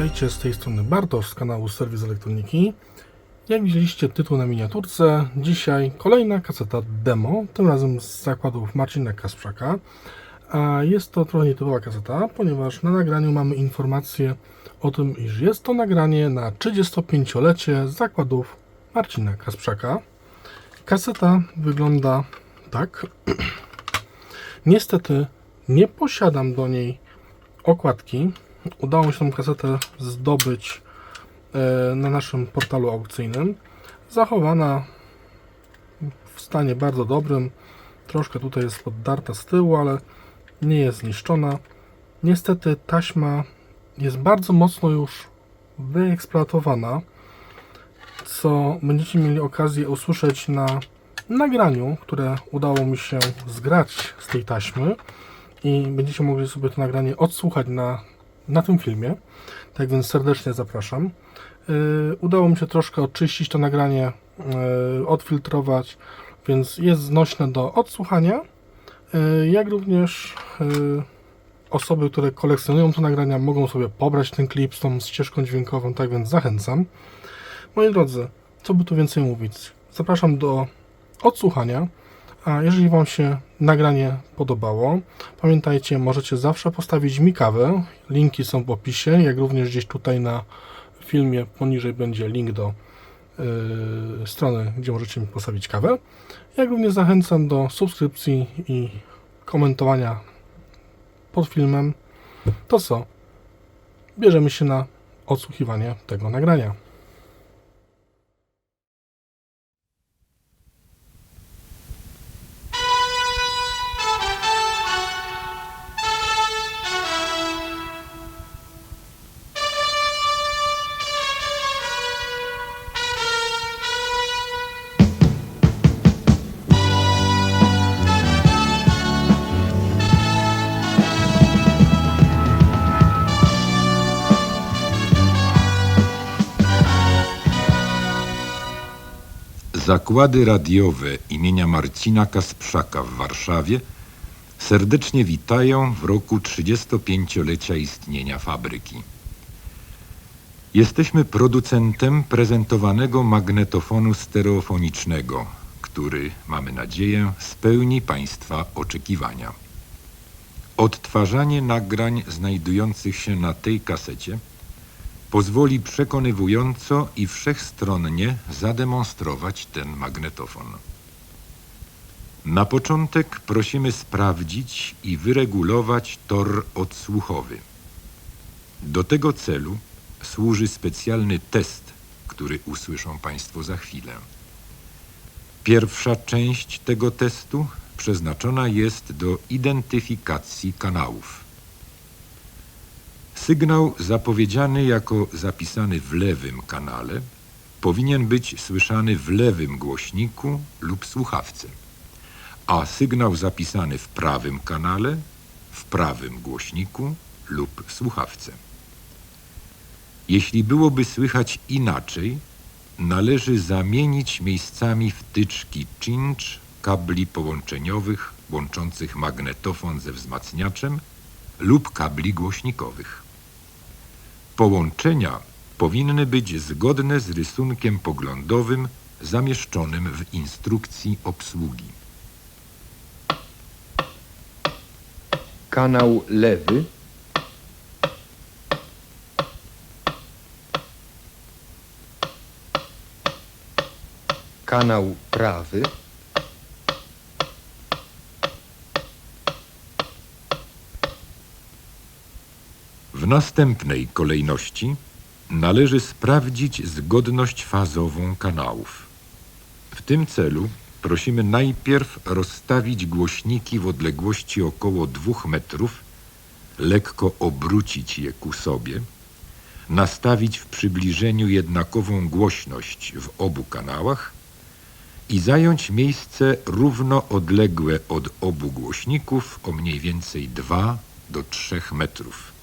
Witajcie z tej strony Bartosz z kanału Serwis Elektroniki. Jak widzieliście tytuł na miniaturce, dzisiaj kolejna kaseta demo, tym razem z zakładów Marcina Kasprzaka. A jest to trochę nietypowa kaseta, ponieważ na nagraniu mamy informację o tym, iż jest to nagranie na 35-lecie zakładów Marcina Kasprzaka. Kaseta wygląda tak. Niestety nie posiadam do niej okładki. Udało mi się tą kasetę zdobyć e, na naszym portalu aukcyjnym. Zachowana w stanie bardzo dobrym. Troszkę tutaj jest poddarta z tyłu, ale nie jest zniszczona. Niestety taśma jest bardzo mocno już wyeksploatowana, co będziecie mieli okazję usłyszeć na nagraniu, które udało mi się zgrać z tej taśmy i będziecie mogli sobie to nagranie odsłuchać na, na tym filmie. Tak więc serdecznie zapraszam. Yy, udało mi się troszkę oczyścić to nagranie, yy, odfiltrować, więc jest znośne do odsłuchania. Yy, jak również osoby, które kolekcjonują te nagrania, mogą sobie pobrać ten klip z tą ścieżką dźwiękową, tak więc zachęcam. Moi drodzy, co by tu więcej mówić? Zapraszam do odsłuchania. A jeżeli Wam się nagranie podobało, pamiętajcie, możecie zawsze postawić mi kawę. Linki są w opisie, jak również gdzieś tutaj na filmie poniżej będzie link do yy, strony, gdzie możecie mi postawić kawę. Jak również zachęcam do subskrypcji i komentowania pod filmem. To co? Bierzemy się na odsłuchiwanie tego nagrania. Zakłady radiowe imienia Marcina Kasprzaka w Warszawie serdecznie witają w roku 35-lecia istnienia fabryki. Jesteśmy producentem prezentowanego magnetofonu stereofonicznego, który, mamy nadzieję, spełni Państwa oczekiwania. Odtwarzanie nagrań znajdujących się na tej kasecie pozwoli przekonywująco i wszechstronnie zademonstrować ten magnetofon. Na początek prosimy sprawdzić i wyregulować tor odsłuchowy. Do tego celu służy specjalny test, który usłyszą Państwo za chwilę. Pierwsza część tego testu przeznaczona jest do identyfikacji kanałów. Sygnał zapowiedziany jako zapisany w lewym kanale powinien być słyszany w lewym głośniku lub słuchawce, a sygnał zapisany w prawym kanale w prawym głośniku lub słuchawce. Jeśli byłoby słychać inaczej, należy zamienić miejscami wtyczki cinch kabli połączeniowych łączących magnetofon ze wzmacniaczem lub kabli głośnikowych. Połączenia powinny być zgodne z rysunkiem poglądowym zamieszczonym w instrukcji obsługi. Kanał lewy. Kanał prawy. Następnej kolejności należy sprawdzić zgodność fazową kanałów. W tym celu prosimy najpierw rozstawić głośniki w odległości około 2 metrów, lekko obrócić je ku sobie, nastawić w przybliżeniu jednakową głośność w obu kanałach i zająć miejsce równo odległe od obu głośników o mniej więcej 2 do 3 metrów.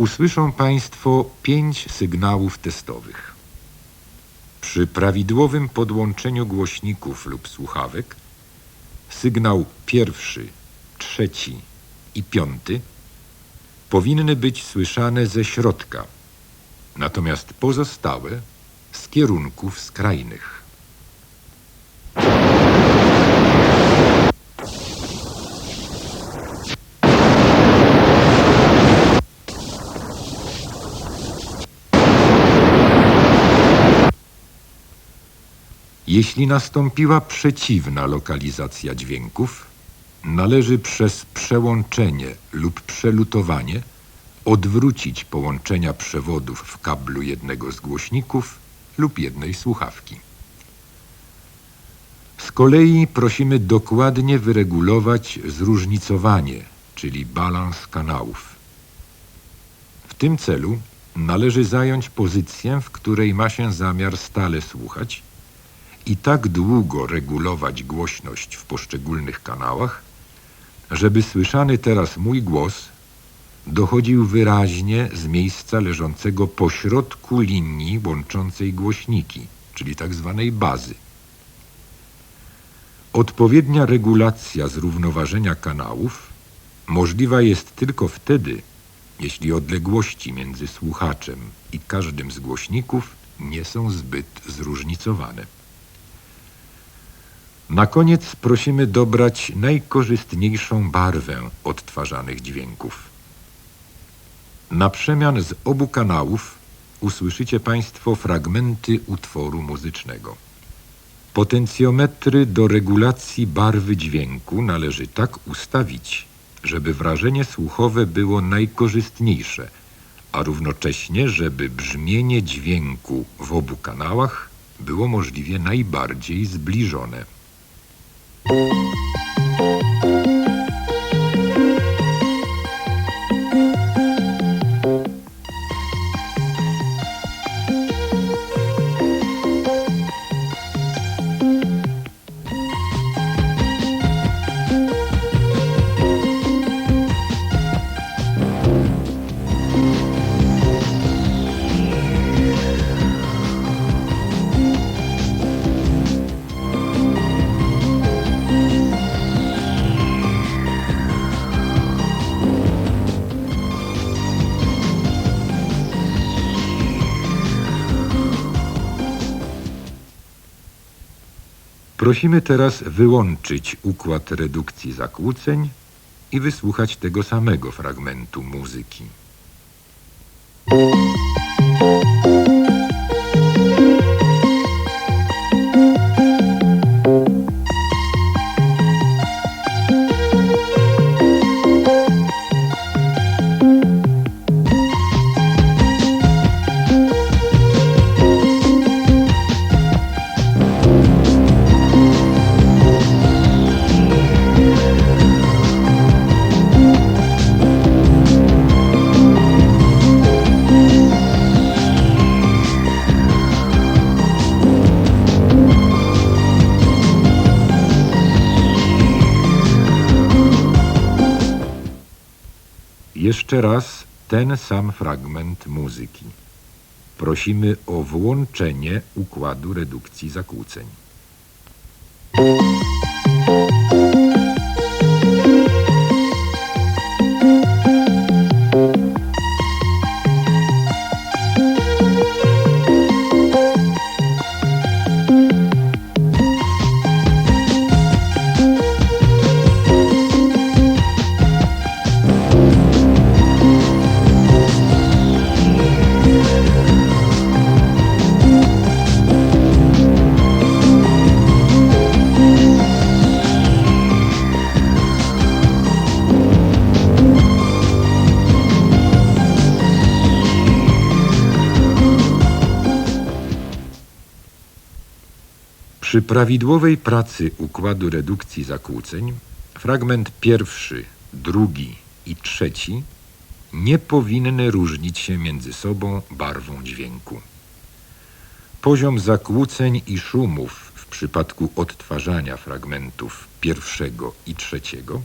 Usłyszą Państwo pięć sygnałów testowych. Przy prawidłowym podłączeniu głośników lub słuchawek sygnał pierwszy, trzeci i piąty powinny być słyszane ze środka, natomiast pozostałe z kierunków skrajnych. Jeśli nastąpiła przeciwna lokalizacja dźwięków, należy przez przełączenie lub przelutowanie odwrócić połączenia przewodów w kablu jednego z głośników lub jednej słuchawki. Z kolei prosimy dokładnie wyregulować zróżnicowanie, czyli balans kanałów. W tym celu należy zająć pozycję, w której ma się zamiar stale słuchać i tak długo regulować głośność w poszczególnych kanałach, żeby słyszany teraz mój głos dochodził wyraźnie z miejsca leżącego pośrodku linii łączącej głośniki, czyli tak zwanej bazy. Odpowiednia regulacja zrównoważenia kanałów możliwa jest tylko wtedy, jeśli odległości między słuchaczem i każdym z głośników nie są zbyt zróżnicowane. Na koniec prosimy dobrać najkorzystniejszą barwę odtwarzanych dźwięków. Na przemian z obu kanałów usłyszycie Państwo fragmenty utworu muzycznego. Potencjometry do regulacji barwy dźwięku należy tak ustawić, żeby wrażenie słuchowe było najkorzystniejsze, a równocześnie, żeby brzmienie dźwięku w obu kanałach było możliwie najbardziej zbliżone. Música Prosimy teraz wyłączyć układ redukcji zakłóceń i wysłuchać tego samego fragmentu muzyki. Jeszcze raz ten sam fragment muzyki. Prosimy o włączenie układu redukcji zakłóceń. Przy prawidłowej pracy układu redukcji zakłóceń fragment pierwszy, drugi i trzeci nie powinny różnić się między sobą barwą dźwięku. Poziom zakłóceń i szumów w przypadku odtwarzania fragmentów pierwszego i trzeciego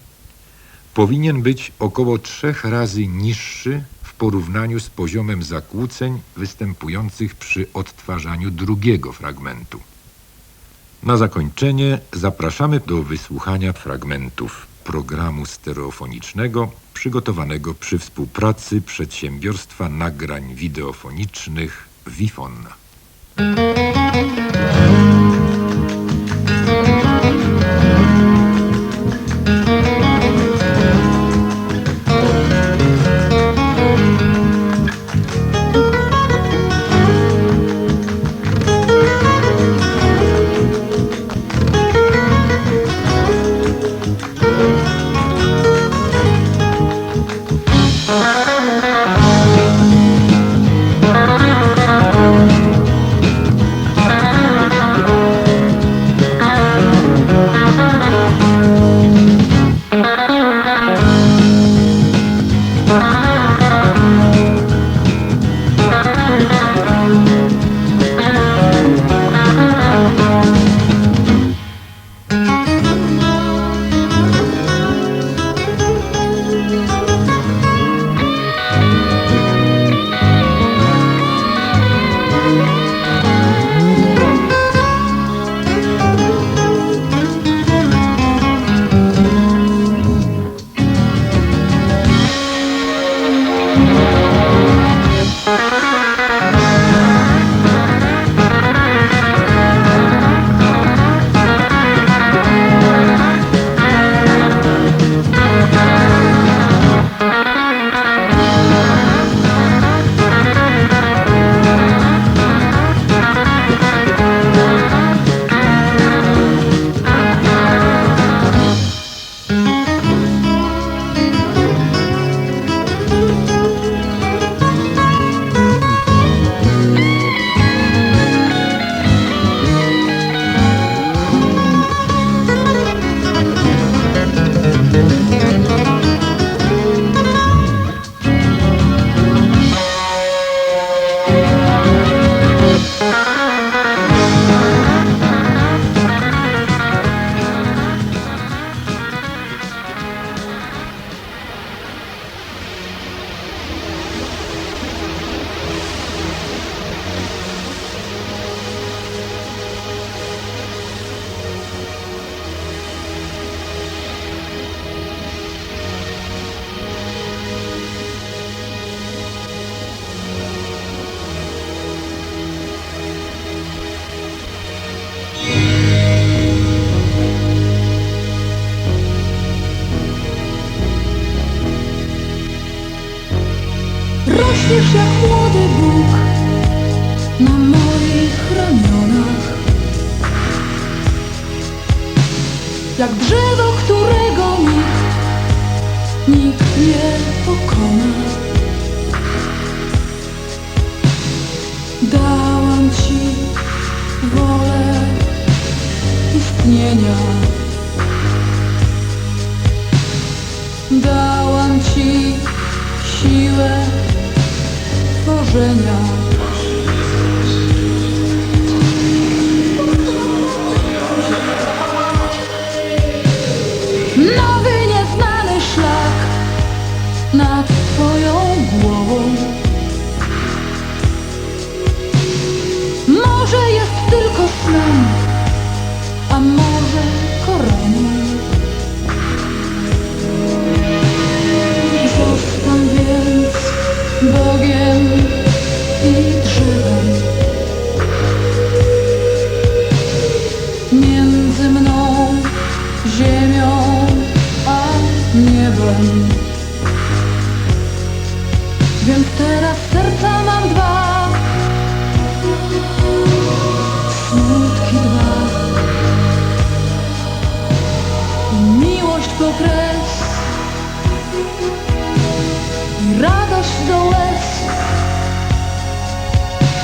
powinien być około trzech razy niższy w porównaniu z poziomem zakłóceń występujących przy odtwarzaniu drugiego fragmentu. Na zakończenie zapraszamy do wysłuchania fragmentów programu stereofonicznego przygotowanego przy współpracy Przedsiębiorstwa Nagrań Wideofonicznych WIFON. Rośniesz jak młody Bóg na moich ramionach. Jak drzewo, którego nikt, nikt nie pokona. Dałam Ci wolę istnienia. Dałam Ci siłę marzenia Więc teraz serca mam dwa, smutki dwa. I miłość po kres i radość do łez.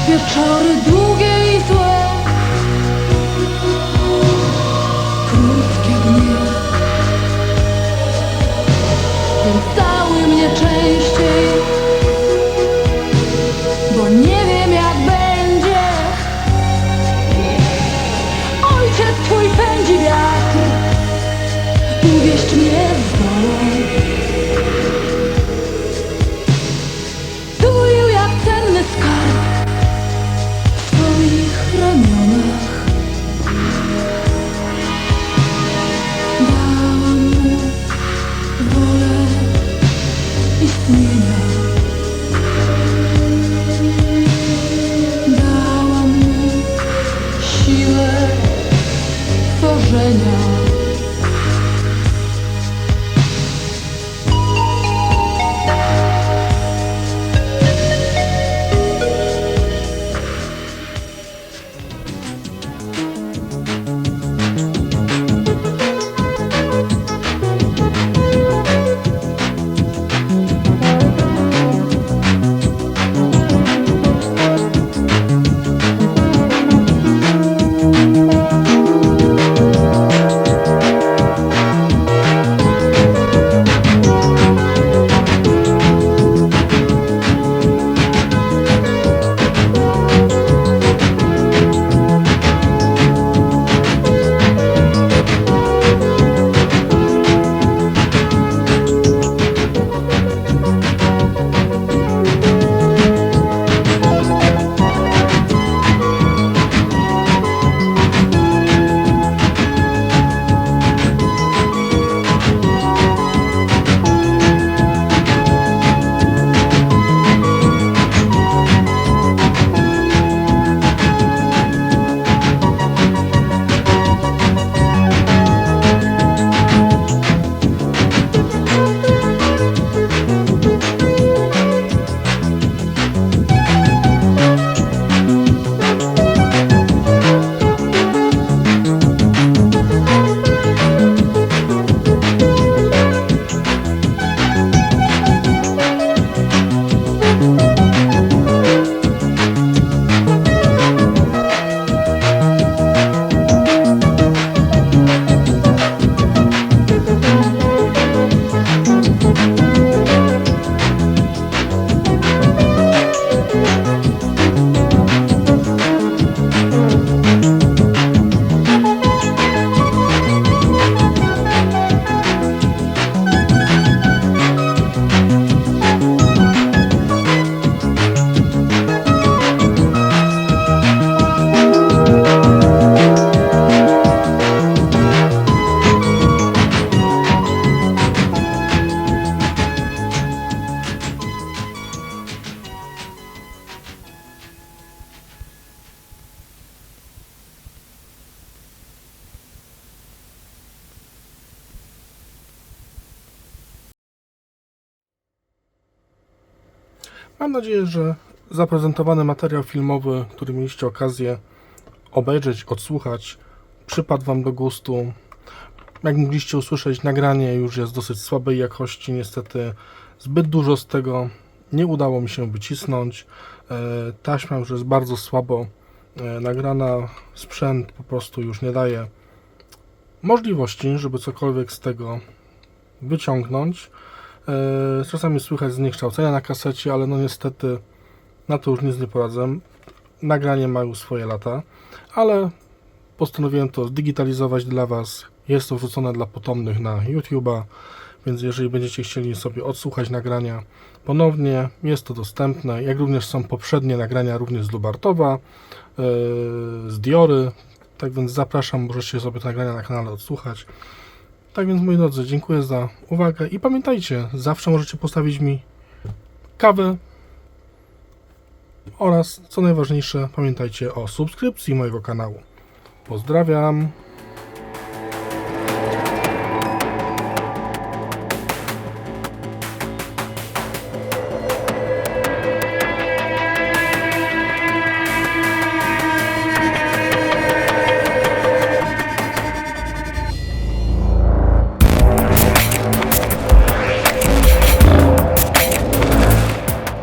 Wieczory długie i złe, Mam nadzieję, że zaprezentowany materiał filmowy, który mieliście okazję obejrzeć, odsłuchać, przypadł Wam do gustu. Jak mogliście usłyszeć, nagranie już jest dosyć słabej jakości. Niestety zbyt dużo z tego nie udało mi się wycisnąć. E, Taśma już jest bardzo słabo e, nagrana. Sprzęt po prostu już nie daje możliwości, żeby cokolwiek z tego wyciągnąć. E, Czasami słychać zniekształcenia na kasecie, ale no niestety na to już nic nie poradzę. Nagranie ma już swoje lata, ale postanowiłem to zdigitalizować dla Was. Jest to wrzucone dla potomnych na YouTube'a, więc jeżeli będziecie chcieli sobie odsłuchać nagrania ponownie, jest to dostępne, jak również są poprzednie nagrania również z Lubartowa, e, z Diory, tak więc zapraszam, możecie sobie te nagrania na kanale odsłuchać. Tak więc, moi drodzy, dziękuję za uwagę i pamiętajcie, zawsze możecie postawić mi kawę oraz, co najważniejsze, pamiętajcie o subskrypcji mojego kanału. Pozdrawiam.